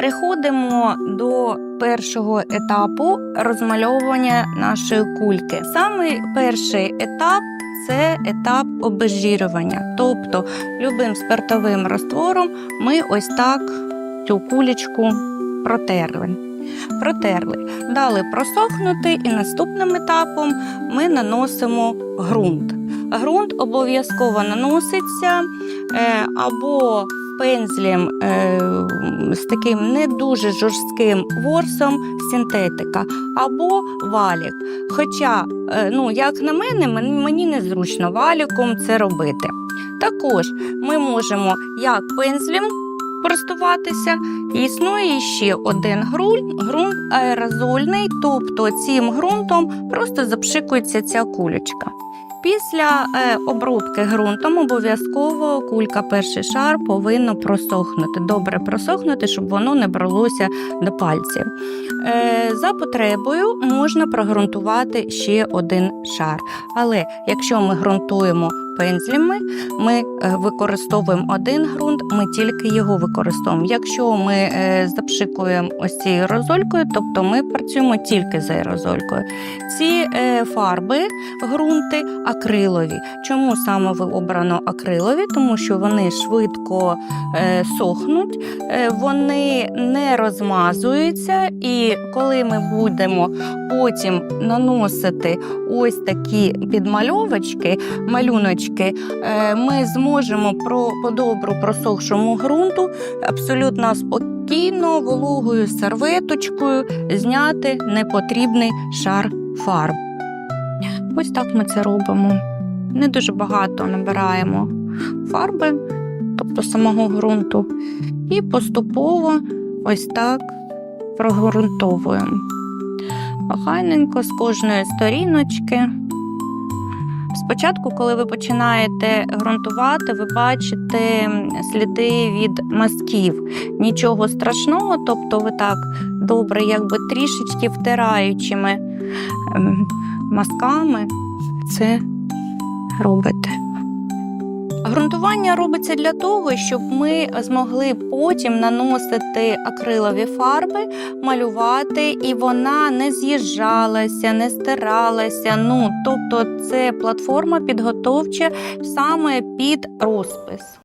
Переходимо до першого етапу розмальовування нашої кульки. Саме перший етап це етап обезжирювання. Тобто любим спиртовим раствором ми ось так цю кулечку протерли. Протерли. Дали просохнути, і наступним етапом ми наносимо ґрунт. Ґрунт обов'язково наноситься е, або пензлем е, з таким не дуже жорстким ворсом синтетика, або валік. Хоча, е, ну, як на мене, мен- мені незручно валіком це робити. Також ми можемо як пензлем користуватися. Існує ще один ґрунт, ґрунт аерозольний, тобто цим ґрунтом просто запшикується ця кулечка. Після е, обробки ґрунтом обов'язково кулька перший шар повинно просохнути, добре просохнути, щоб воно не бралося до пальців. Е, за потребою можна прогрунтувати ще один шар. Але якщо ми ґрунтуємо пензлями, ми е, використовуємо один ґрунт, ми тільки його використовуємо. Якщо ми е, запшикуємо ось цією аерозолькою, тобто ми працюємо тільки з аерозолькою. Ці е, фарби, ґрунти акрилові. Чому саме обрано акрилові? Тому що вони швидко сохнуть, вони не розмазуються, і коли ми будемо потім наносити ось такі підмальовочки, малюночки, е, ми зможемо про добру просохшому ґрунту абсолютно спокійно вологою серветочкою зняти непотрібний шар фарб. Ось так ми це робимо. Не дуже багато набираємо фарби, тобто самого ґрунту, і поступово ось так прогрунтовуємо. Охайненько з кожної сторіночки. Спочатку, коли ви починаєте ґрунтувати, ви бачите сліди від мазків. Нічого страшного, тобто ви так добре, якби трішечки втираючими ем, мазками це робите. Грунтування робиться для того, щоб ми змогли потім наносити акрилові фарби, малювати, і вона не з'їжджалася, не стиралася. Ну, тобто, це платформа підготовча саме під розпис.